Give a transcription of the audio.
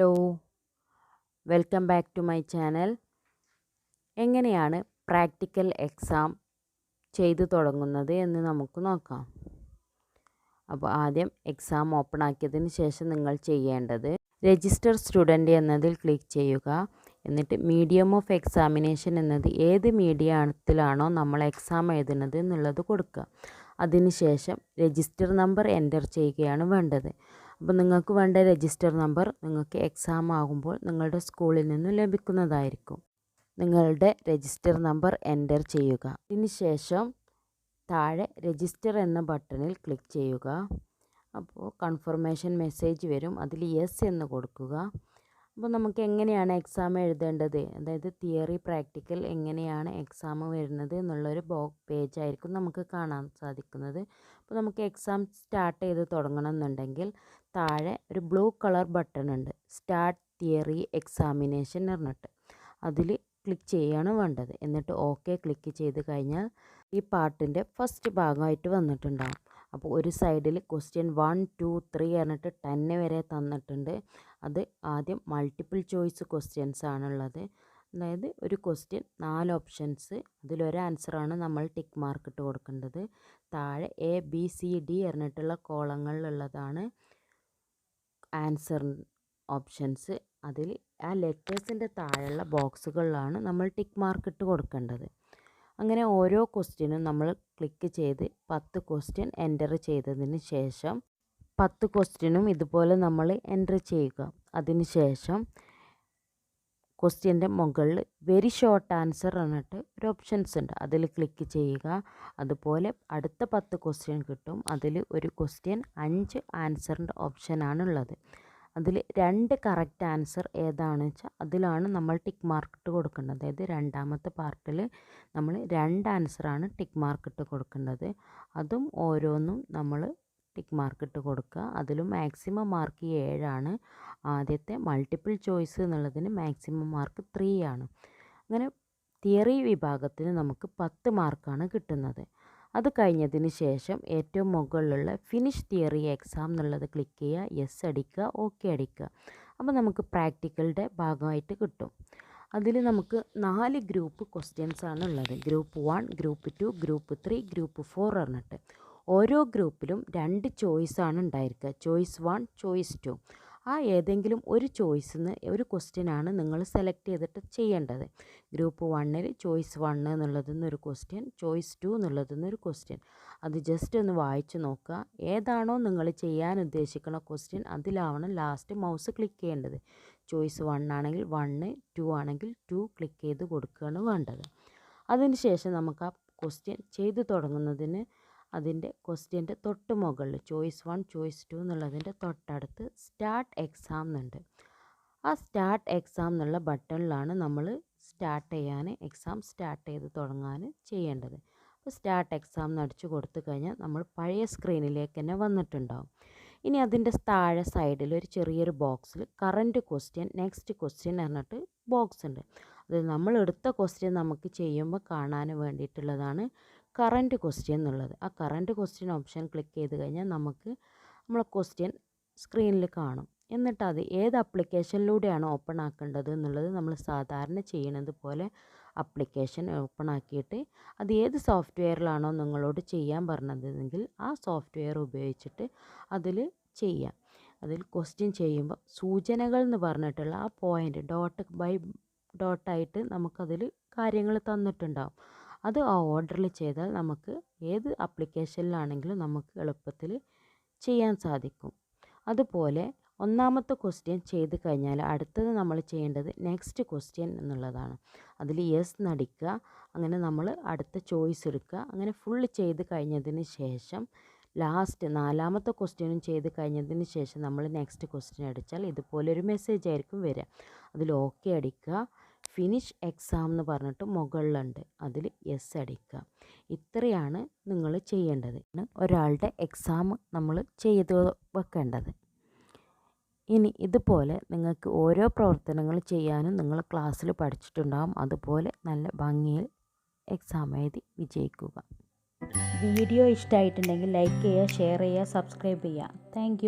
Hello welcome back to my channel. എങ്ങനെയാണ് practical exam ചെയ്തു തുടങ്ങുന്നത് എന്ന് നമുക്ക് നോക്കാം. അപ്പോൾ ആദ്യം എക്സാം ഓപ്പൺ ആക്കിയതിന് ശേഷം നിങ്ങൾ ചെയ്യേണ്ടത് രജിസ്റ്റർ സ്റ്റുഡന്റ് എന്നതിൽ ക്ലിക്ക് ചെയ്യുക. എന്നിട്ട് മീഡിയം ഓഫ് എക്സാമിനേഷൻ എന്നത് ഏത് മീഡിയത്തിലാണോ നമ്മൾ എക്സാം എഴുതുന്നത് എന്നുള്ളത് കൊടുക്കുക. അതിനുശേഷം രജിസ്റ്റർ നമ്പർ എന്റർ ചെയ്യുകയാണ് വേണ്ടത്. അപ്പോൾ നിങ്ങൾക്ക് വേണ്ട രജിസ്റ്റർ നമ്പർ നിങ്ങൾക്ക് എക്സാം ആകുമ്പോൾ നിങ്ങളുടെ സ്കൂളിൽ നിന്ന് ലഭിക്കുന്നതായിരിക്കും. നിങ്ങളുടെ രജിസ്റ്റർ നമ്പർ എന്റർ ചെയ്യുക. അതിനുശേഷം താഴെ രജിസ്റ്റർ എന്ന ബട്ടണിൽ ക്ലിക്ക് ചെയ്യുക. അപ്പോൾ കൺഫർമേഷൻ മെസ്സേജ് വരും. അതിൽ യെസ് എന്ന് കൊടുക്കുക. അപ്പോൾ നമുക്ക് എങ്ങനെയാണ് എക്സാം എഴുതേണ്ടത്? അതായത് തിയറി പ്രാക്ടിക്കൽ എങ്ങനെയാണ് എക്സാം വരുന്നത് എന്നുള്ളൊരു ബോ പേജായിരിക്കും നമുക്ക് കാണാൻ സാധിക്കുന്നത്. അപ്പോൾ നമുക്ക് എക്സാം സ്റ്റാർട്ട് ചെയ്ത് തുടങ്ങണം എന്നുണ്ടെങ്കിൽ താഴെ ഒരു ബ്ലൂ കളർ ബട്ടൺ ഉണ്ട്. സ്റ്റാർട്ട് തിയറി എക്സാമിനേഷൻ പറഞ്ഞിട്ട്. അതിൽ ക്ലിക്ക് ചെയ്യുകയാണ് വേണ്ടത്. എന്നിട്ട് ഓക്കെ ക്ലിക്ക് ചെയ്ത് കഴിഞ്ഞാൽ ഈ പാട്ടിന്റെ ഫസ്റ്റ് ഭാഗമായിട്ട് വന്നിട്ടുണ്ടാകും അപ്പോൾ ഒരു സൈഡിൽ ക്വസ്റ്റ്യൻ വൺ ടു ത്രീ പറഞ്ഞിട്ട് ടെന്ന് വരെ തന്നിട്ടുണ്ട്. അത് ആദ്യം മൾട്ടിപ്പിൾ ചോയ്സ് ക്വസ്റ്റ്യൻസ് ആണുള്ളത്. അതായത് ഒരു ക്വസ്റ്റ്യൻ നാല് ഓപ്ഷൻസ് അതിലൊരു ആൻസറാണ് നമ്മൾ ടിക്ക് മാർക്ക് ഇട്ട് കൊടുക്കേണ്ടത്. താഴെ എ ബി സി ഡി പറഞ്ഞിട്ടുള്ള കോളങ്ങളിലുള്ളതാണ് ആൻസർ ഓപ്ഷൻസ് അതിൽ ആ ലെറ്റേഴ്സിന്റെ താഴെയുള്ള ബോക്സുകളിലാണ് നമ്മൾ ടിക്ക് മാർക്ക് ഇട്ട് കൊടുക്കേണ്ടത്. അങ്ങനെ ഓരോ ക്വസ്റ്റ്യനും നമ്മൾ ക്ലിക്ക് ചെയ്ത് പത്ത് ക്വസ്റ്റ്യൻ എന്റർ ചെയ്തതിന് ശേഷം പത്ത് ക്വസ്റ്റ്യനും ഇതുപോലെ നമ്മൾ എന്റർ ചെയ്യുക. അതിന് ശേഷം ക്വസ്റ്റ്യന്റെ മുകളിൽ വെരി ഷോർട്ട് ആൻസർ എന്നിട്ട് ഒരു ഓപ്ഷൻസ് ഉണ്ട്. അതിൽ ക്ലിക്ക് ചെയ്യുക. അതുപോലെ അടുത്ത പത്ത് ക്വസ്റ്റ്യൻ കിട്ടും. അതിൽ ഒരു ക്വസ്റ്റ്യൻ അഞ്ച് ആൻസറിന്റെ ഓപ്ഷനാണുള്ളത്. അതിൽ രണ്ട് കറക്റ്റ് ആൻസർ ഏതാണെന്ന് വെച്ചാൽ അതിലാണ് നമ്മൾ ടിക്ക് മാർക്ക് ഇട്ട് കൊടുക്കേണ്ടത്. അതായത് രണ്ടാമത്തെ പാർട്ടിൽ നമ്മൾ രണ്ട് ആൻസറാണ് ടിക്ക് മാർക്ക് ഇട്ട് കൊടുക്കേണ്ടത്. അതും ഓരോന്നും നമ്മൾ ടിക്ക് മാർക്ക് ഇട്ട് കൊടുക്കുക. അതിലും മാക്സിമം മാർക്ക് ഏഴാണ് ആദ്യത്തെ മൾട്ടിപ്പിൾ ചോയ്സ് എന്നുള്ളതിന് മാക്സിമം മാർക്ക് ത്രീ ആണ്. അങ്ങനെ തിയറി വിഭാഗത്തിന് നമുക്ക് പത്ത് മാർക്കാണ് കിട്ടുന്നത്. അത് കഴിഞ്ഞതിന് ശേഷം ഏറ്റവും മുകളിലുള്ള ഫിനിഷ് തിയറി എക്സാം എന്നുള്ളത് ക്ലിക്ക് ചെയ്യുക യെസ് അടിക്കുക ഓക്കെ അടിക്കുക. അപ്പോൾ നമുക്ക് പ്രാക്ടിക്കലിന്റെ ഭാഗമായിട്ട് കിട്ടും. അതിൽ നമുക്ക് നാല് ഗ്രൂപ്പ് ക്വസ്റ്റ്യൻസ് ആണ് ഉള്ളത്. Group one group two group three group four പറഞ്ഞിട്ട്. ഓരോ ഗ്രൂപ്പിലും രണ്ട് ചോയ്സ് ആണ് ഉണ്ടായിരിക്കുക. ചോയ്സ് വൺ ചോയ്സ് ടു ആ ഏതെങ്കിലും ഒരു ചോയ്സിൽ നിന്ന് ഒരു ക്വസ്റ്റ്യനാണ് നിങ്ങൾ സെലക്ട് ചെയ്തിട്ട് ചെയ്യേണ്ടത്. ഗ്രൂപ്പ് വണ്ണിൽ ചോയ്സ് വൺ എന്നുള്ളതിൽ നിന്നൊരു ക്വസ്റ്റ്യൻ ചോയ്സ് ടു എന്നുള്ളതിൽ നിന്നൊരു ക്വസ്റ്റ്യൻ. അത് ജസ്റ്റ് ഒന്ന് വായിച്ച് നോക്കുക. ഏതാണോ നിങ്ങൾ ചെയ്യാൻ ഉദ്ദേശിക്കുന്ന ക്വസ്റ്റ്യൻ അതിലാവണം ലാസ്റ്റ് മൗസ് ക്ലിക്ക് ചെയ്യേണ്ടത്. ചോയ്സ് വൺ ആണെങ്കിൽ വണ്ണ് ടു ആണെങ്കിൽ ടു ക്ലിക്ക് ചെയ്ത് കൊടുക്കുകയാണ് വേണ്ടത്. അതിന് ശേഷം നമുക്ക് ആ ക്വസ്റ്റ്യൻ ചെയ്തു തുടങ്ങുന്നതിന് അതിന്റെ ക്വസ്റ്റ്യന്റെ തൊട്ട് മുകളിൽ ചോയ്സ് വൺ ചോയ്സ് ടു എന്നുള്ളതിന്റെ തൊട്ടടുത്ത് സ്റ്റാർട്ട് എക്സാം എന്നുണ്ട്. ആ സ്റ്റാർട്ട് എക്സാം എന്നുള്ള ബട്ടണിലാണ് നമ്മൾ സ്റ്റാർട്ട് ചെയ്യാൻ എക്സാം സ്റ്റാർട്ട് ചെയ്ത് തുടങ്ങാൻ ചെയ്യേണ്ടത്. അപ്പോൾ സ്റ്റാർട്ട് എക്സാം അടിച്ചു കൊടുത്തു കഴിഞ്ഞാൽ നമ്മൾ പഴയ സ്ക്രീനിലേക്ക് തന്നെ വന്നിട്ടുണ്ടാവും. ഇനി അതിന്റെ താഴെ സൈഡിൽ ഒരു ചെറിയൊരു ബോക്സിൽ കറന്റ് ക്വസ്റ്റ്യൻ നെക്സ്റ്റ് ക്വസ്റ്റ്യൻ പറഞ്ഞിട്ട് ബോക്സ് ഉണ്ട്. അത് നമ്മൾ എടുത്ത ക്വസ്റ്റ്യൻ നമുക്ക് ചെയ്യുമ്പോൾ കാണാൻ വേണ്ടിയിട്ടുള്ളതാണ് കറന്റ് ക്വസ്റ്റ്യൻ എന്നുള്ളത്. ആ കറന്റ് ക്വസ്റ്റ്യൻ ഓപ്ഷൻ ക്ലിക്ക് ചെയ്ത് കഴിഞ്ഞാൽ നമുക്ക് നമ്മളെ ക്വസ്റ്റ്യൻ സ്ക്രീനിൽ കാണും. എന്നിട്ട് അത് ഏത് ആപ്ലിക്കേഷനിലൂടെയാണ് ഓപ്പൺ ആക്കേണ്ടത് എന്നുള്ളത് നമ്മൾ സാധാരണ ചെയ്യണത് പോലെ അപ്ലിക്കേഷൻ ഓപ്പൺ ആക്കിയിട്ട് അത് ഏത് സോഫ്റ്റ്വെയറിലാണോ നിങ്ങളോട് ചെയ്യാൻ പറഞ്ഞതെങ്കിൽ ആ സോഫ്റ്റ്വെയർ ഉപയോഗിച്ചിട്ട് അതിൽ ചെയ്യാം. അതിൽ ക്വസ്റ്റ്യൻ ചെയ്യുമ്പോൾ സൂചനകൾ എന്ന് പറഞ്ഞിട്ടുള്ള ആ പോയിന്റ് ഡോട്ട് ബൈ ഡോട്ടായിട്ട് നമുക്കതിൽ കാര്യങ്ങൾ തന്നിട്ടുണ്ടാവും. അത് ആ ഓർഡറിൽ ചെയ്താൽ നമുക്ക് ഏത് ആപ്ലിക്കേഷനിലാണെങ്കിലും നമുക്ക് എളുപ്പത്തിൽ ചെയ്യാൻ സാധിക്കും. അതുപോലെ ഒന്നാമത്തെ ക്വസ്റ്റ്യൻ ചെയ്ത് കഴിഞ്ഞാൽ അടുത്തത് നമ്മൾ ചെയ്യേണ്ടത് നെക്സ്റ്റ് ക്വസ്റ്റ്യൻ എന്നുള്ളതാണ്. അതിൽ യെസ് നടിക്കുക അങ്ങനെ നമ്മൾ അടുത്ത ചോയ്സ് എടുക്കുക അങ്ങനെ ഫുള്ള് ചെയ്ത് കഴിഞ്ഞതിന് ശേഷം ലാസ്റ്റ് നാലാമത്തെ ക്വസ്റ്റ്യനും ചെയ്ത് കഴിഞ്ഞതിന് ശേഷം നമ്മൾ നെക്സ്റ്റ് ക്വസ്റ്റ്യൻ അടിച്ചാൽ ഇതുപോലൊരു മെസ്സേജ് ആയിരിക്കും വരിക. അതിൽ ഓക്കെ അടിക്കുക. ഫിനിഷ് എക്സാം എന്ന് പറഞ്ഞിട്ട് മുകളിലുണ്ട്. അതിൽ എസ് അടിക്കുക. ഇത്രയാണ് നിങ്ങൾ ചെയ്യേണ്ടത്. ഒരാളുടെ എക്സാം നമ്മൾ ചെയ്തു വെക്കേണ്ടത്. ഇനി ഇതുപോലെ നിങ്ങൾക്ക് ഓരോ പ്രവർത്തനങ്ങൾ ചെയ്യാനും നിങ്ങൾ ക്ലാസ്സിൽ പഠിച്ചിട്ടുണ്ടാകും അതുപോലെ നല്ല ഭംഗിയിൽ എക്സാം എഴുതി വിജയിക്കുക. വീഡിയോ ഇഷ്ടമായിട്ടുണ്ടെങ്കിൽ ലൈക്ക് ചെയ്യുക ഷെയർ ചെയ്യുക സബ്സ്ക്രൈബ് ചെയ്യുക. താങ്ക്